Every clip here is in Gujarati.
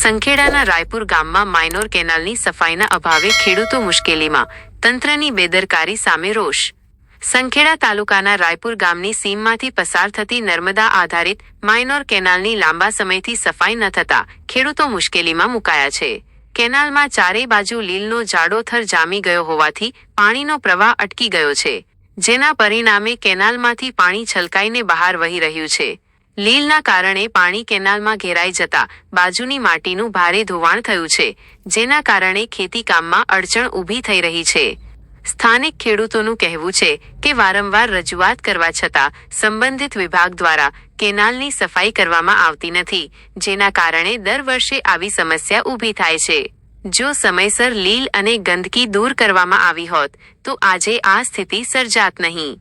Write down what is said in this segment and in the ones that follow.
સંખેડાના રાયપુર ગામમાં માઇનોર કેનાલની સફાઈના અભાવે ખેડૂતો મુશ્કેલીમાં. તંત્રની બેદરકારી સામે રોષ. સંખેડા તાલુકાના રાયપુર ગામની સીમમાંથી પસાર થતી નર્મદા આધારિત માઇનોર કેનાલની લાંબા સમયથી સફાઈ ન થતા ખેડૂતો મુશ્કેલીમાં મુકાયા છે. કેનાલમાં ચારે બાજુ લીલનો જાડો થર જામી ગયો હોવાથી પાણીનો પ્રવાહ અટકી ગયો છે, જેના પરિણામે કેનાલમાંથી પાણી છલકાઈને બહાર વહી રહ્યું છે. લીલના કારણે પાણી કેનાલમાં ઘેરાઈ જતા બાજુની માટીનું ભારે ધોવાણ થયું છે, જેના કારણે ખેતીકામમાં અડચણ ઊભી થઈ રહી છે. સ્થાનિક ખેડૂતોનું કહેવું છે કે વારંવાર રજૂઆત કરવા છતાં સંબંધિત વિભાગ દ્વારા કેનાલની સફાઈ કરવામાં આવતી નથી, જેના કારણે દર વર્ષે આવી સમસ્યા ઊભી થાય છે. જો સમયસર લીલ અને ગંદકી દૂર કરવામાં આવી હોત, તો આજે આ સ્થિતિ સર્જાત નહીં.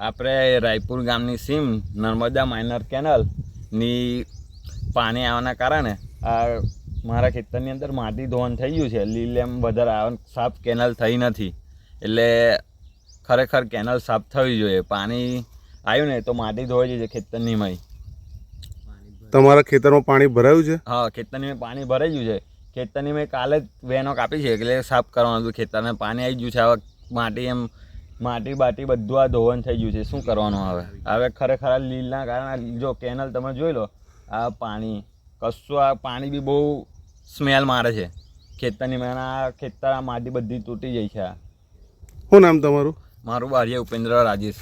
આપણે રાયપુર ગામની સીમ નર્મદા માઇનર કેનલની પાણી આવવાના કારણે આ મારા ખેતરની અંદર માટી ધોવાણ થઈ ગયું છે. લીલ એમ વધારે આવ- સાફ કેનલ થઈ નથી. એટલે ખરેખર કેનલ સાફ થવી જોઈએ. પાણી આવ્યું ને તો માટી ધોવાઈ જાય છે ખેતરની મય તમારા ખેતરમાં પાણી ભરાયું છે? હા ખેતરની મેં પાણી ભરાઈ ગયું છે. ખેતરની મેં કાલે જ વેનો કાપી છે. એટલે સાફ કરવાનું હતું. ખેતરને પાણી આવી ગયું છે. આવા માટી એમ માટી બાટી બધું આ ધોવન થઈ ગયું છે. શું કરવાનું હવે? હવે ખરેખર લીલના કારણે જો કેનલ તમે જોઈ લો આ પાણી કશું આ પાણી બી બહુ સ્મેલ મારે છે. ખેતરની મેં આ ખેતર આ માટી બધી તૂટી જાય છે આ. શું નામ તમારું? મારું બારીયા ઉપેન્દ્ર રાજેશ.